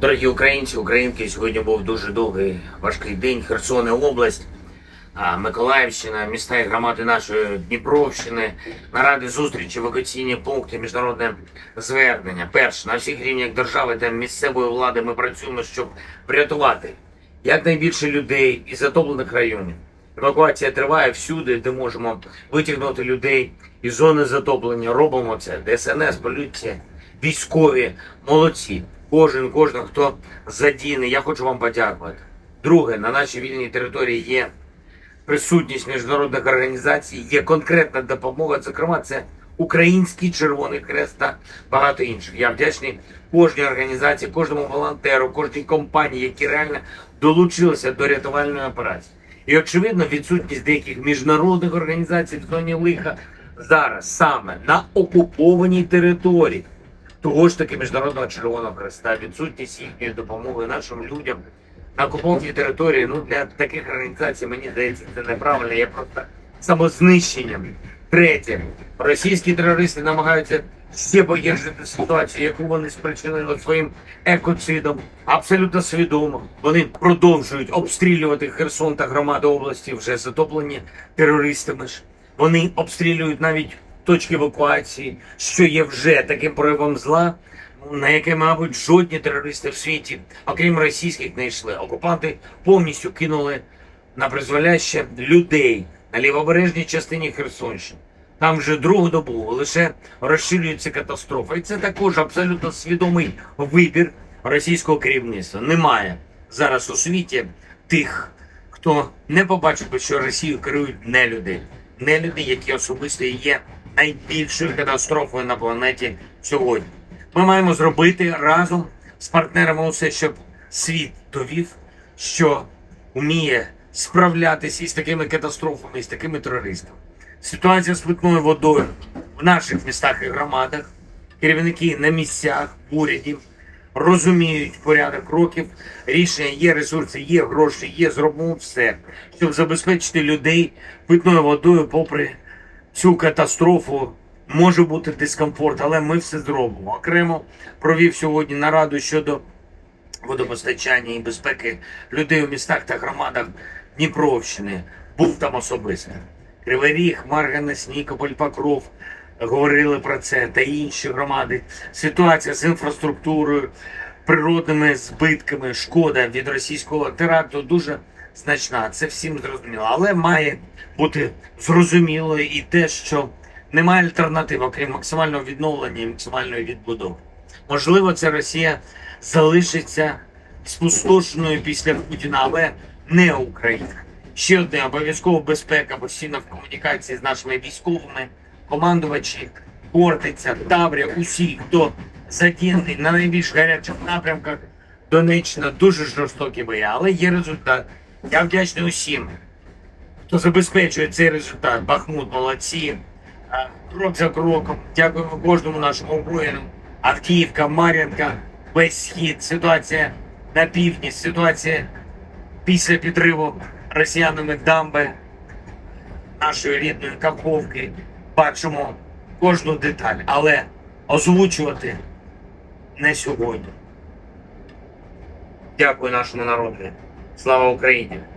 Дорогі українці, українки, сьогодні був дуже довгий важкий день. Херсон область, Миколаївщина, міста і громади нашої Дніпровщини, наради зустрічі, евакуаційні пункти, міжнародне звернення. Перше, на всіх рівнях держави та місцевої влади ми працюємо, щоб врятувати якнайбільше людей із затоплених районів. Евакуація триває всюди, де можемо витягнути людей із зони затоплення. Робимо це. ДСНС, поліція, військові, молодці. Кожен, кожен, хто задіяний. Я хочу вам подякувати. Друге, на нашій вільній території є присутність міжнародних організацій, є конкретна допомога. Зокрема, це Український Червоний Хрест та багато інших. Я вдячний кожній організації, кожному волонтеру, кожній компанії, які реально долучилися до рятувальної операції. І очевидно, відсутність деяких міжнародних організацій в зоні лиха зараз саме на окупованій території того ж таки міжнародного червоного хреста, відсутність їхньої допомоги нашим людям на окупованій території. Ну для таких організацій мені здається це неправильно. Є просто самознищенням. Третє, російські терористи намагаються ще погіршити ситуацію, яку вони спричинили своїм екоцидом. Абсолютно свідомо. Вони продовжують обстрілювати Херсон та громади області, вже затоплені терористами ж. Вони обстрілюють навіть точки евакуації, що є вже таким проявом зла, на яке, мабуть, жодні терористи в світі, окрім російських, не йшли. Окупанти повністю кинули на призволяще людей на лівобережній частині Херсонщини. Там вже другу добу лише розширюється катастрофа. І це також абсолютно свідомий вибір російського керівництва. Немає зараз у світі тих, хто не побачив що Росію керують нелюди. Нелюди, які особисто є найбільшою катастрофою на планеті сьогодні. Ми маємо зробити разом з партнерами усе, щоб світ довів, що вміє справлятися із такими катастрофами, із такими терористами. Ситуація з питною водою в наших містах і громадах, керівники на місцях, в уряді розуміють порядок кроків, рішення є, ресурси, є гроші, є, зробимо все, щоб забезпечити людей питною водою, попри цю катастрофу. Може бути дискомфорт, але ми все зробимо. Окремо провів сьогодні нараду щодо водопостачання і безпеки людей у містах та громадах Дніпровщини. Був там особисто. Кривий Ріг, Марганець, Нікополь, Покров говорили про це та інші громади. Ситуація з інфраструктурою, природними збитками, шкода від російського теракту дуже значна. Це всім зрозуміло. Але має бути зрозуміло і те, що немає альтернатив, окрім максимального відновлення і максимальної відбудови. Можливо, це Росія залишиться спустошеною після Путіна, але не Україна. Ще одне обов'язково безпека, постійно в комунікації з нашими військовими, командувачі, Хортиця, Таврія, усі, хто задіяний на найбільш гарячих напрямках Донеччина, дуже жорстокі бої, але є результат. Я вдячний усім, хто забезпечує цей результат. Бахмут, молодці. Крок за кроком. Дякуємо кожному нашому воїну. Авдіївка, Мар'янка, весь схід, ситуація на півдні, ситуація після підриву росіянами дамби нашої рідної Каховки. Бачимо кожну деталь, але озвучувати не сьогодні. Дякую нашому народу. Слава Україні!